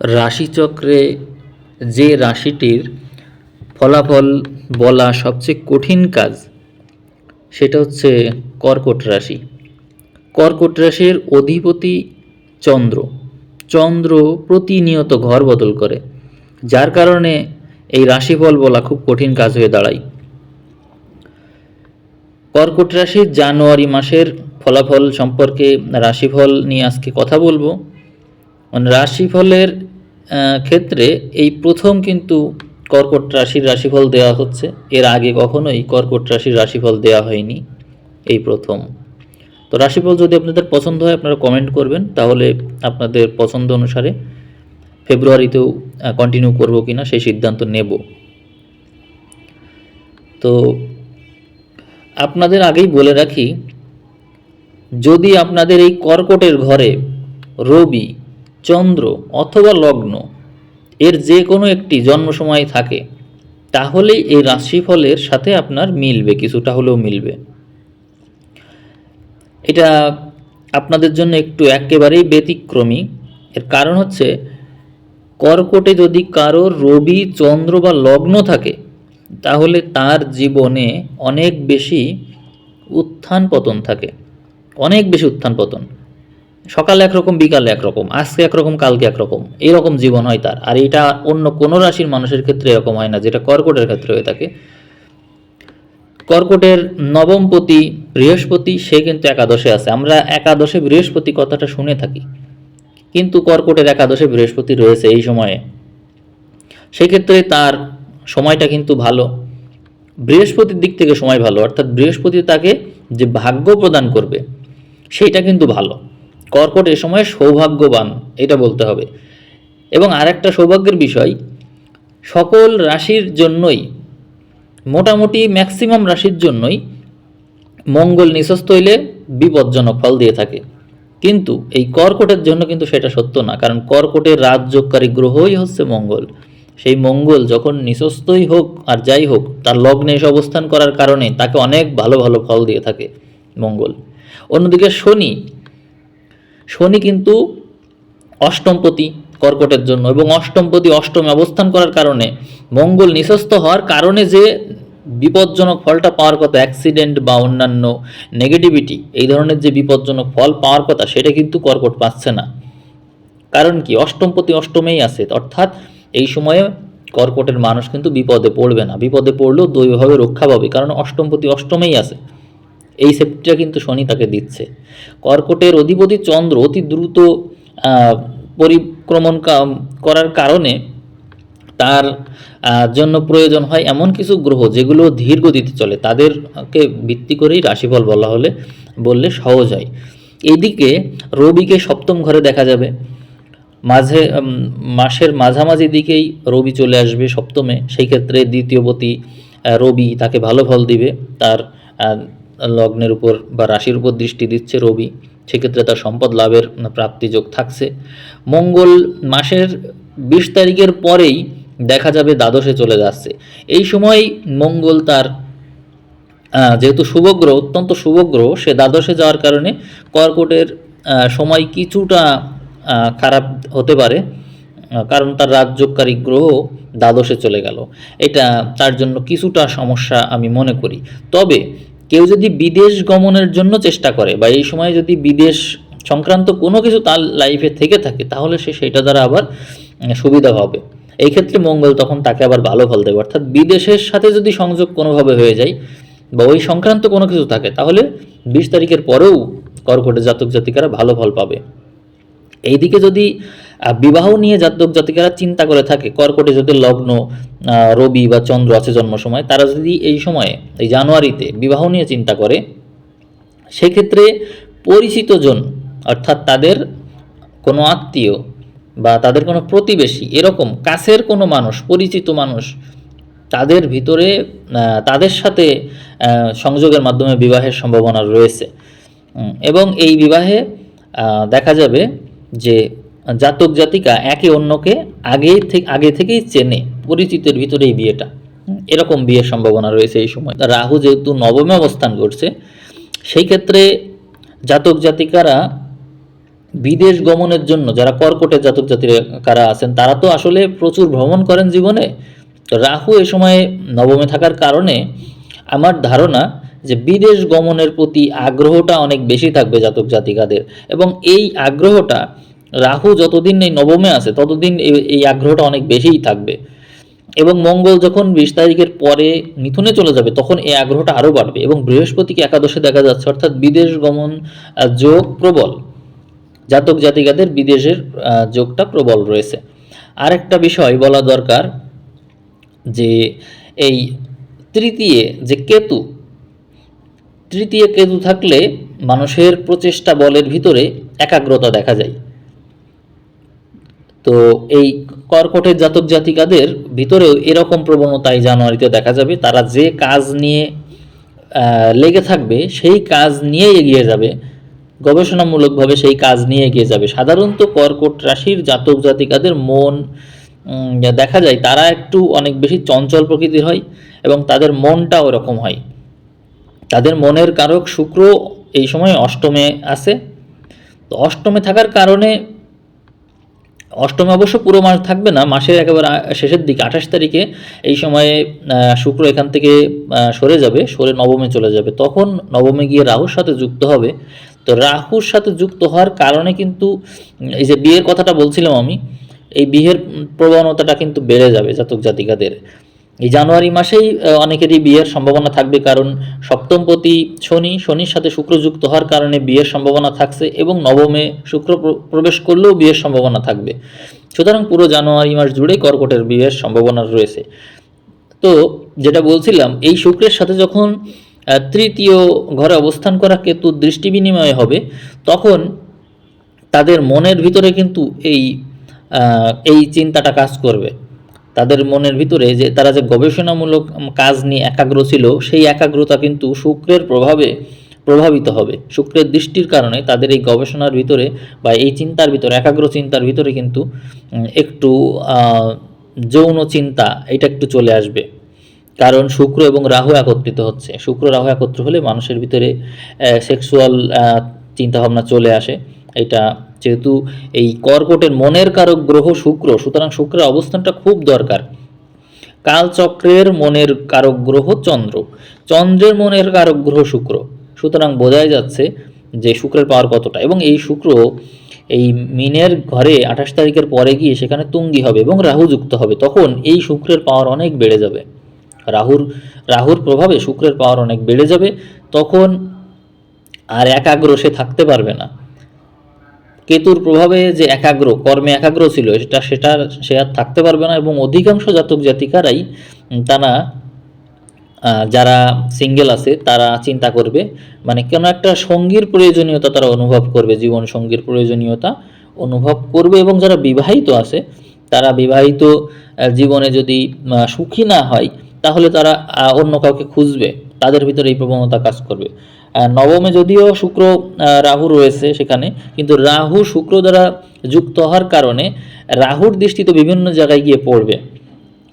রাশিচক্রে যে রাশিটির ফলাফল বলা সবচেয়ে কঠিন কাজ, সেটা হচ্ছে কর্কট রাশি। কর্কট রাশির অধিপতি চন্দ্র। চন্দ্র প্রতিনিয়ত ঘর বদল করে, যার কারণে এই রাশিফল বলা খুব কঠিন কাজ হয়ে দাঁড়ায়। কর্কট রাশির জানুয়ারি মাসের ফলাফল সম্পর্কে রাশিফল নিয়ে আজকে কথা বলব। মানে রাশিফলের ক্ষেত্রে এই প্রথম কিন্তু কর্কট রাশির রাশিফল দেওয়া হচ্ছে। এর আগে কখনোই কর্কট রাশির রাশিফল দেওয়া হয়নি এই প্রথম। তো রাশিফল যদি আপনাদের পছন্দ হয়, আপনারা কমেন্ট করবেন। তাহলে আপনাদের পছন্দ অনুসারে ফেব্রুয়ারিতেও কন্টিনিউ করব কি না সেই সিদ্ধান্ত নেব। তো আপনাদের আগেই বলে রাখি, যদি আপনাদের এই কর্কটের ঘরে রবি চন্দ্র অথবা লগ্ন, এর যে কোনো একটি জন্ম সময় থাকে, তাহলেই এই রাশিফলের সাথে আপনার মিলবে, কিছুটা হলেও মিলবে। এটা আপনাদের জন্য একটু একেবারেই ব্যতিক্রমী। এর কারণ হচ্ছে, কর্কটে যদি কারোর রবি, চন্দ্র বা লগ্ন থাকে, তাহলে তার জীবনে অনেক বেশি উত্থান পতন থাকে, অনেক বেশি উত্থান পতন। সকালে একরকম, বিকালে একরকম, আজকে একরকম, কালকে একরকম, এরকম জীবন হয় তার। আর এটা অন্য কোনো রাশির মানুষের ক্ষেত্রে এরকম হয় না, যেটা কর্কটের ক্ষেত্রে হয়ে থাকে। কর্কটের নবমপতি বৃহস্পতি, সে কিন্তু একাদশে আছে। আমরা একাদশে বৃহস্পতি কথাটা শুনে থাকি। কিন্তু কর্কটের একাদশে বৃহস্পতি রয়েছে এই সময়ে। সেক্ষেত্রে তার সময়টা কিন্তু ভালো। বৃহস্পতির দিক থেকে সময় ভালো। অর্থাৎ বৃহস্পতি তাকে যে ভাগ্য প্রদান করবে সেইটা কিন্তু ভালো। কর্কট এ সময় সৌভাগ্যবান, এটা বলতে হবে। এবং আরেকটা সৌভাগ্যের বিষয়, সকল রাশির জন্যই, মোটামুটি ম্যাক্সিমাম রাশির জন্যই মঙ্গল নিঃস্ত হইলে বিপজ্জনক ফল দিয়ে থাকে। কিন্তু এই কর্কটের জন্য কিন্তু সেটা সত্য না, কারণ কর্কটের রাজযোগকারী গ্রহই হচ্ছে মঙ্গল। সেই মঙ্গল যখন নিঃস্বই হোক আর যাই হোক, তার লগ্নে এসে অবস্থান করার কারণে তাকে অনেক ভালো ভালো ফল দিয়ে থাকে মঙ্গল। অন্যদিকে শনি শনি কিন্তু অষ্টমপতি কর্কটের জন্য এবং অষ্টমপতি অষ্টমে অবস্থান করার কারণে মঙ্গল নিঃস্ত হওয়ার কারণে যে বিপজ্জনক ফলটা পাওয়ার কথা অ্যাক্সিডেন্ট বা অন্যান্য নেগেটিভিটি এই ধরনের যে বিপজ্জনক ফল পাওয়ার কথা, সেটা কিন্তু কর্কট পাচ্ছে না। কারণ কি? অষ্টমপতি অষ্টমেই আছে। অর্থাৎ এই সময়ে কর্কটের মানুষ কিন্তু বিপদে পড়বে না। বিপদে পড়লেও দৈবভাবে রক্ষা পাবে। কারণ অষ্টমপতি অষ্টমেই আছে। এই সেফটিটা কিন্তু শনি তাকে দিচ্ছে। কর্কটের অধিপতি চন্দ্র অতি দ্রুত পরিক্রমণ করার কারণে তার জন্য প্রয়োজন হয় এমন কিছু গ্রহ যেগুলো ধীর গতিতে চলে। তাদেরকে ভিত্তি করেই রাশিফল বলা হলে, বললে সহজ হয়। এদিকে রবিকে সপ্তম ঘরে দেখা যাবে। মাঝে মাসের মাঝামাঝি দিকেই রবি চলে আসবে সপ্তমে। সেই ক্ষেত্রে দ্বিতীয়পতি রবি তাকে ভালো ফল দিবে। তার লগ্নের উপর বা রাশির উপর দৃষ্টি দিচ্ছে রবি, সেক্ষেত্রে তার সম্পদ লাভের প্রাপ্তিযোগ থাকছে। মঙ্গল মাসের বিশ তারিখের পরেই দেখা যাবে দ্বাদশে চলে যাচ্ছে। এই সময় মঙ্গল তার যেহেতু শুভগ্রহ অত্যন্ত শুভগ্রহ সে দ্বাদশে যাওয়ার কারণে কর্কটের সময় কিছুটা খারাপ হতে পারে কারণ তার রাজযোগকারী গ্রহ দ্বাদশে চলে গেল। এটা তার জন্য কিছুটা সমস্যা আমি মনে করি। তবে কেউ যদি বিদেশ গমনের জন্য চেষ্টা করে বা এই সময় যদি বিদেশ সংক্রান্ত কোনো কিছু তার লাইফে থেকে থাকে, তাহলে সে সেটা দ্বারা আবার সুবিধা হবে। এই ক্ষেত্রে মঙ্গল তখন তাকে আবার ভালো ফল দেবে। অর্থাৎ বিদেশের সাথে যদি সংযোগ কোনোভাবে হয়ে যায় বা ওই সংক্রান্ত কোনো কিছু থাকে, তাহলে বিশ তারিখের পরেও কর্কটের জাতক জাতিকারা ভালো ফল পাবে। এইদিকে যদি বিবাহ নিয়ে জাতক জাতিকারা চিন্তা করে থাকে। কর্কটে যদি লগ্ন রবি বা চন্দ্র আছে জন্ম সময় তারা যদি এই সময়ে, এই জানুয়ারিতে বিবাহ নিয়ে চিন্তা করে, সেক্ষেত্রে পরিচিত জন, অর্থাৎ তাদের কোনো আত্মীয় বা তাদের কোনো প্রতিবেশী, এরকম কাছের কোনো মানুষ, পরিচিত মানুষ, তাদের ভিতরে তাদের সাথে সংযোগের মাধ্যমে বিবাহের সম্ভাবনা রয়েছে। এবং এই বিবাহে দেখা যাবে যে জাতক জাতিকা একে অন্যকে আগে থেকে আগে থেকেই চেনে, পরিচিতের ভিতরে এই বিয়েটা এরকম বিয়ের সম্ভাবনা রয়েছে এই সময়। রাহু যেহেতু নবমে অবস্থান করছে, সেই ক্ষেত্রে জাতক জাতিকারা বিদেশ গমনের জন্য, যারা কর্কটের জাতক জাতির কারা আছেন, তারা তো আসলে প্রচুর ভ্রমণ করেন জীবনে। রাহু এ সময়ে নবমে থাকার কারণে আমার ধারণা যে বিদেশ গমনের প্রতি আগ্রহটা অনেক বেশি থাকবে জাতক জাতিকাদের। এবং এই আগ্রহটা রাহু যতদিন এই নবমে আছে, ততদিন এই- আগ্রহটা অনেক বেশিই থাকবে। এবং মঙ্গল যখন বিশ তারিখের পরে মিথুনে চলে যাবে, তখন এই আগ্রহটা আরও বাড়বে এবং বৃহস্পতিকে একাদশে দেখা যাচ্ছে, অর্থাৎ বিদেশ গমন যোগ প্রবল। জাতক জাতিকাদের বিদেশের যোগটা প্রবল রয়েছে। আরেকটা বিষয় বলা দরকার, যে এই তৃতীয়, যে কেতু, তৃতীয় কেতু থাকলে মানুষের প্রচেষ্টা বলের ভিতরে একাগ্রতা দেখা যায়। তো এই কর্কটের জাতক জাতিকাদের ভিতরেও এরকম প্রবণতা এই জানুয়ারিতে দেখা যাবে। তারা যে কাজ নিয়ে লেগে থাকবে, সেই কাজ নিয়ে এগিয়ে যাবে। গবেষণামূলকভাবে সেই কাজ নিয়ে এগিয়ে যাবে। সাধারণত কর্কট রাশির জাতক জাতিকাদের মন দেখা যায় তারা একটু অনেক বেশি চঞ্চল প্রকৃতির হয় এবং তাদের মনটা ওরকম হয়। তাদের মনের কারক শুক্র এই সময় অষ্টমে আছে। তো অষ্টমে থাকার কারণে অষ্টমে অবশ্য পুরো মাস থাকবে না, মাসের একেবারে শেষের দিকে, আঠাশ তারিখে এই সময়ে শুক্র এখান থেকে সরে যাবে, সরে নবমে চলে যাবে। তখন নবমে গিয়ে রাহুর সাথে যুক্ত হবে। তো রাহুর সাথে যুক্ত হওয়ার কারণে কিন্তু এই যে বিয়ের কথাটা বলছিলাম আমি, এই বিয়ের প্রবণতাটা কিন্তু বেড়ে যাবে জাতক জাতিকাদের এই জানুয়ারি মাসেই অনেকেরই বিয়ের সম্ভাবনা থাকবে কারণ সপ্তমপতি শনি, শনির সাথে শুক্র যুক্ত হওয়ার কারণে বিয়ের সম্ভাবনা থাকছে এবং নবমে শুক্র প্র- প্রবেশ করলেও বিয়ের সম্ভাবনা থাকবে। সুতরাং পুরো জানুয়ারি মাস জুড়েই কর্কটের বিয়ের সম্ভাবনা রয়েছে। তো যেটা বলছিলাম, এই শুক্রের সাথে যখন তৃতীয় ঘরে অবস্থান করা কেতু দৃষ্টি বিনিময় হবে, তখন তাদের মনের ভিতরে কিন্তু এই এই চিন্তাটা কাজ করবে। তাদের মনের ভিতরে যে তারা যে গবেষণামূলক কাজ নিয়ে একাগ্র ছিল, সেই একাগ্রতা কিন্তু শুক্রের প্রভাবে প্রভাবিত হবে। শুক্রের দৃষ্টির কারণে তাদের এই গবেষণার ভিতরে বা এই চিন্তার ভিতরে, একাগ্র চিন্তার ভিতরে কিন্তু একটু যৌন চিন্তা এটা একটু চলে আসবে। কারণ শুক্র এবং রাহু একত্রিত হচ্ছে। শুক্র রাহু একত্র হলে মানুষের ভিতরে সেক্সুয়াল চিন্তাভাবনা চলে আসে। এটা যেহেতু এই কর্কটের মনের কারক গ্রহ শুক্র, সুতরাং শুক্রের অবস্থানটা খুব দরকার। কালচক্রের মনের কারক গ্রহ চন্দ্র। চন্দ্রের মনের কারক গ্রহ শুক্র। সুতরাং বোঝাই যাচ্ছে যে শুক্রের পাওয়ার কতটা এবং এই শুক্র এই মিনের ঘরে আঠাশ তারিখের পরে গিয়ে সেখানে তুঙ্গি হবে এবং রাহু যুক্ত হবে। তখন এই শুক্রের পাওয়ার অনেক বেড়ে যাবে। রাহুর রাহুর প্রভাবে শুক্রের পাওয়ার অনেক বেড়ে যাবে। তখন আর একাগ্র সে থাকতে পারবে না। কেতুর প্রভাবে যে একাগ্র, কর্মে একাগ্র ছিল, সেটা সেটা সে আর থাকতে পারবে না এবং অধিকাংশ জাতক জাতিকারাই তারা যারা সিঙ্গেল আছে, তারা চিন্তা করবে মানে কোনো একটা সঙ্গীর প্রয়োজনীয়তা তারা অনুভব করবে, জীবন সঙ্গীর প্রয়োজনীয়তা অনুভব করবে এবং যারা বিবাহিত আছে, তারা বিবাহিত জীবনে যদি সুখী না হয়, তাহলে তারা অন্য কাউকে খুঁজবে, তাদের ভিতরে এই প্রবণতা কাজ করবে। নবমে যদিও শুক্র রাহু রয়েছে সেখানে, কিন্তু রাহু শুক্র দ্বারা যুক্ত হওয়ার কারণে রাহুর দৃষ্টি তো বিভিন্ন জায়গায় গিয়ে পড়বে।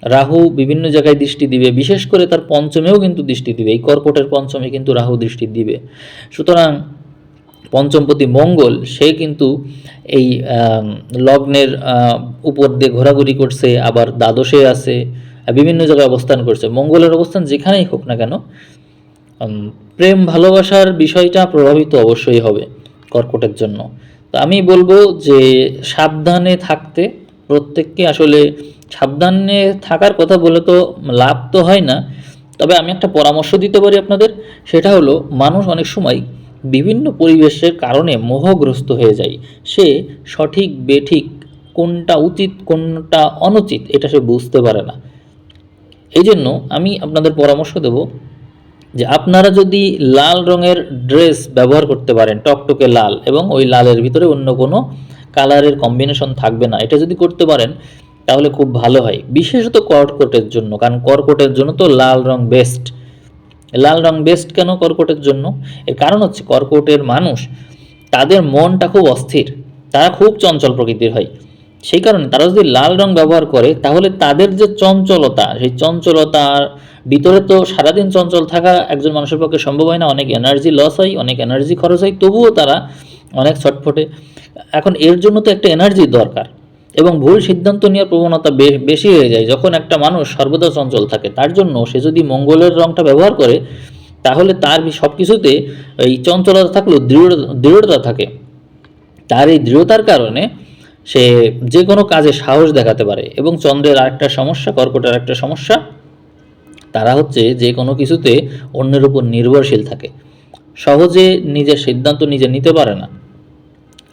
রাহু বিভিন্ন জায়গায় দৃষ্টি দিবে, বিশেষ করে তার পঞ্চমেও কিন্তু দৃষ্টি দিবে, এই কর্কটের পঞ্চমে কিন্তু রাহু দৃষ্টি দিবে। সুতরাং পঞ্চমপতি মঙ্গল, সে কিন্তু এই লগ্নের উপর দিয়ে ঘোরাঘুরি করছে, আবার দ্বাদশে আছে, বিভিন্ন জায়গায় অবস্থান করছে। মঙ্গলের অবস্থান যেখানেই হোক না কেন প্রেম ভালোবাসার বিষয়টা প্রভাবিত অবশ্যই হবে কর্কটের জন্য। তো আমি বলব যে সাবধানে থাকতে, প্রত্যেককে আসলে সাবধানে থাকার কথা বলে তো লাভ তো হয় না। তবে আমি একটা পরামর্শ দিতে পারি আপনাদের, সেটা হলো মানুষ অনেক সময় বিভিন্ন পরিবেশের কারণে মোহগ্রস্ত হয়ে যায়। সে সঠিক, বেঠিক, কোনটা উচিত, কোনটা অনুচিত, এটা সে বুঝতে পারে না। এই জন্য আমি আপনাদের পরামর্শ দেব যে আপনারা যদি লাল রঙের ড্রেস ব্যবহার করতে পারেন, টকটকে লাল এবং ওই লালের ভিতরে অন্য কোনো কালারের কম্বিনেশন থাকবে না, এটা যদি করতে পারেন, তাহলে খুব ভালো হয়। বিশেষত কর্কটের জন্য, কারণ কর্কটের জন্য তো লাল রং বেস্ট লাল রং বেস্ট কেন কর্কটের জন্য? এর কারণ হচ্ছে কর্কটের মানুষ, তাদের মনটা খুব অস্থির, তারা খুব চঞ্চল প্রকৃতির হয়। সেই কারণে তারা যদি লাল রং ব্যবহার করে, তাহলে তাদের যে চঞ্চলতা, সেই চঞ্চলতার ভিতরে তো সারাদিন চঞ্চল থাকা একজন মানুষের পক্ষে সম্ভব হয় না, অনেক এনার্জি লস হয়, অনেক এনার্জি খরচ হয়, তবুও তারা অনেক ছটফটে। এখন এর জন্য তো একটা এনার্জি দরকার এবং ভুল সিদ্ধান্ত নেওয়ার প্রবণতা বেশি হয়ে যায়। যখন একটা মানুষ সর্বদা চঞ্চল থাকে, তার জন্য সে যদি মঙ্গলের রংটা ব্যবহার করে, তাহলে তার সব কিছুতে এই চঞ্চলতা থাকলেও দৃঢ়, দৃঢ়তা থাকে। তার এই দৃঢ়তার কারণে সে যে কোনো কাজে সাহস দেখাতে পারে এবং চন্দ্রের আরেকটা সমস্যা, কর্কটের আরেকটা সমস্যা তারা হচ্ছে যে কোনো কিছুতে অন্যের উপর নির্ভরশীল থাকে। সহজে নিজের সিদ্ধান্ত নিজে নিতে পারে না।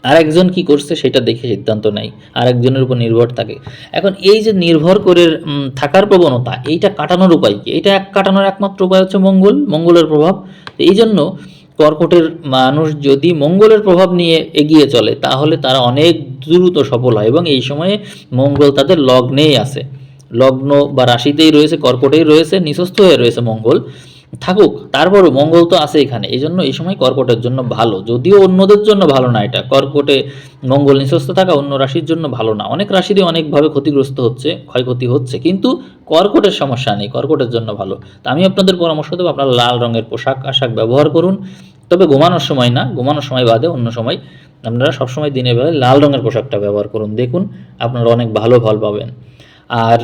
আরেকজন কি করছে সেটা দেখে সিদ্ধান্ত নেয়। আরেকজনের উপর নির্ভর থাকে। এখন এই যে নির্ভর করে থাকার প্রবণতা, এইটা কাটানোর উপায় কি? এইটা এক কাটানোর একমাত্র উপায় হচ্ছে মঙ্গল, মঙ্গলের প্রভাব। এই জন্য কর্কটের মানুষ যদি মঙ্গলের প্রভাব নিয়ে এগিয়ে চলে, তাহলে তারা অনেক দ্রুত সফল হয় এবং এই সময়ে মঙ্গল তাদের লগ্নেই আছে। লগ্ন বা রাশিতেই রয়েছে, কর্কটেই রয়েছে, নিঃস্বস্থ হয়ে রয়েছে মঙ্গল। থাকুক, তারপরও মঙ্গল তো আছে এখানে। এই জন্য এই সময় কর্কটের জন্য ভালো। যদিও অন্যদের জন্য ভালো না এটা। কর্কটে মঙ্গল নিঃস্বস্থ থাকা অন্য রাশির জন্য ভালো না। অনেক রাশিরই অনেকভাবে ক্ষতিগ্রস্ত হচ্ছে, ক্ষয়ক্ষতি হচ্ছে। কিন্তু কর্কটের সমস্যা নেই, কর্কটের জন্য ভালো। তা আমি আপনাদের পরামর্শ দেবো, আপনারা লাল রঙের পোশাক, আশাক ব্যবহার করুন। তবে ঘুমানোর সময় না, ঘুমানোর সময় বাদে অন্য সময় আপনারা সবসময় দিনের বেলায় লাল রঙের পোশাকটা ব্যবহার করুন। দেখুন, আপনারা অনেক ভালো ফল পাবেন। আর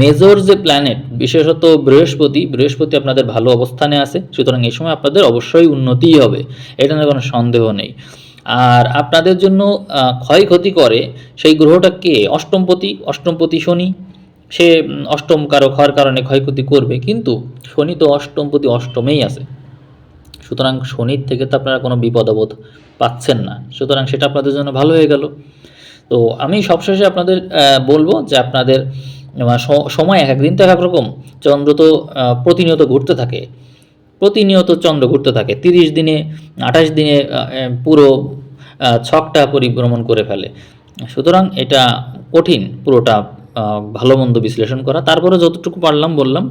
মেজর যে প্ল্যানেট বিশেষত বৃহস্পতি বৃহস্পতি আপনাদের ভালো অবস্থানে আছে, সুতরাং এই সময় আপনাদের অবশ্যই উন্নতিই হবে, এটা নিয়ে কোনো সন্দেহ নেই। আর আপনাদের জন্য ক্ষয়ক্ষতি করে সেই গ্রহটা কে? অষ্টমপতি অষ্টমপতি শনি, সে অষ্টম কারক হওয়ার কারণে ক্ষয়ক্ষতি করবে, কিন্তু শনি তো অষ্টমপতি অষ্টমেই আছে। সুতরাং শনির থেকে তো আপনারা কোনো বিপদ আপদ পাচ্ছেন না, সুতরাং সেটা আপনাদের জন্য ভালো হয়ে গেল। তো আমি সবশেষে আপনাদের বলব যে আপনাদের সময় এক একদিন তো এক রকম। চন্দ্র তো প্রতিনিয়ত ঘুরতে থাকে। প্রতিনিয়ত চন্দ্র ঘুরতে থাকে। তিরিশ দিনে, আঠাশ দিনে পুরো ছকটা পরিভ্রমণ করে ফেলে। সুতরাং এটা কঠিন পুরোটা ভালো মন্দ বিশ্লেষণ করা। তারপরে যতটুকু পারলাম বললাম।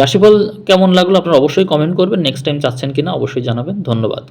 রাশিফল কেমন লাগল আপনারা অবশ্যই কমেন্ট করবেন। নেক্সট টাইম চাচ্ছেন কিনা অবশ্যই জানাবেন। ধন্যবাদ।